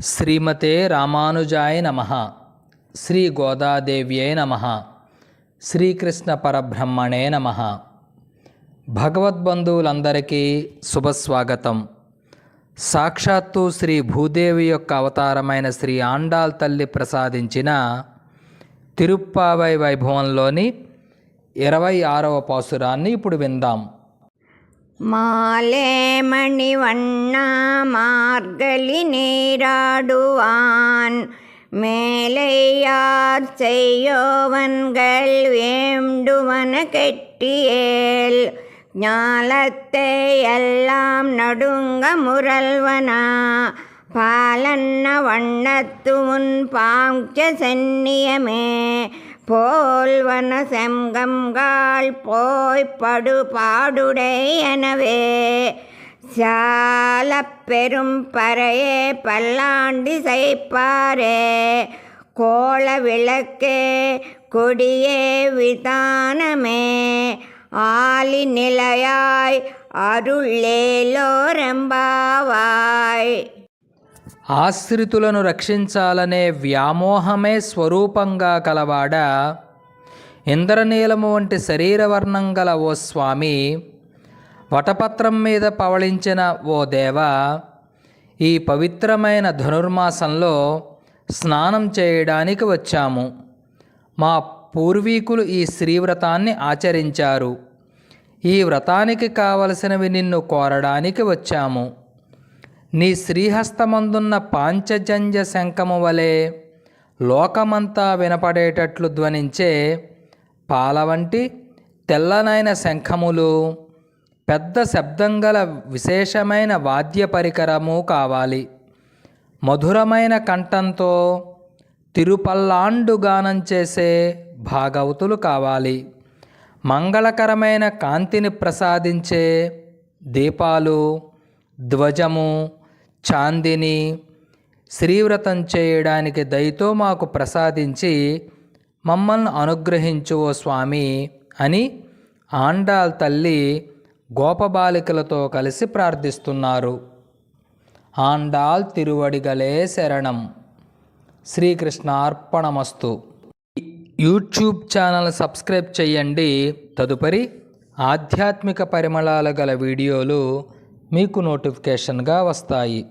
శ్రీమతే రామానుజాయ నమ. శ్రీ గోదాదేవ్యై నమ. శ్రీకృష్ణ పరబ్రహ్మణే నమ. భగవద్బంధువులందరికీ శుభస్వాగతం. సాక్షాత్తు శ్రీ భూదేవి యొక్క అవతారమైన శ్రీ ఆండాల్ తల్లి ప్రసాదించిన తిరుప్పావై వైభవంలోని ఇరవై ఆరవ పాసురాన్ని ఇప్పుడు విందాం. மாலே மணிவண்ணா மார்கழி நீராடுவான். மேலையார் செய்யோவன்கள் வேண்டுவன கெட்டியேல். ஞாலத்தை எல்லாம் நடுங்க முரல்வனா. பாலன்ன வண்ணத்து முன் பாங்க சென்னியமே போல்வன செங்கம்கால் போய் படு பாடுடையனவே சால பெரும் பறையே பல்லாண்டி செய்ப்பாரே. கோல விளக்கே கொடியே விதானமே. ஆலி நிலையாய் அருளேலோரம்பாவாய் ఆశ్రితులను రక్షించాలనే వ్యామోహమే స్వరూపంగా కలవాడ ఇంద్రనీలము వంటి శరీరవర్ణం గల ఓ స్వామి వటపత్రం మీద పవళించిన ఓ దేవ ఈ పవిత్రమైన ధనుర్మాసంలో స్నానం చేయడానికి వచ్చాము. మా పూర్వీకులు ఈ శ్రీవ్రతాన్ని ఆచరించారు. ఈ వ్రతానికి కావలసినవి నిన్ను కోరడానికి వచ్చాము. నీ శ్రీహస్తమందున్న పాంచజంజ శంఖము వలె లోకమంతా వినపడేటట్లు ధ్వనించే పాల వంటి తెల్లనైన శంఖములు పెద్ద శబ్దం గల విశేషమైన వాద్య పరికరము కావాలి. మధురమైన కంఠంతో తిరుపల్లాండు గానం చేసే భాగవతులు కావాలి. మంగళకరమైన కాంతిని ప్రసాదించే దీపాలు ధ్వజము చాందిని శ్రీవ్రతం చేయడానికి దయతో మాకు ప్రసాదించి మమ్మల్ని అనుగ్రహించు ఓ స్వామి అని ఆండాల్ తల్లి గోపబాలికలతో కలిసి ప్రార్థిస్తున్నారు. ఆండాల్ తిరువడిగలే శరణం. శ్రీకృష్ణార్పణమస్తు. యూట్యూబ్ ఛానల్ సబ్స్క్రైబ్ చేయండి. తదుపరి ఆధ్యాత్మిక పరిమళాలు గల వీడియోలు మీకు నోటిఫికేషన్గా వస్తాయి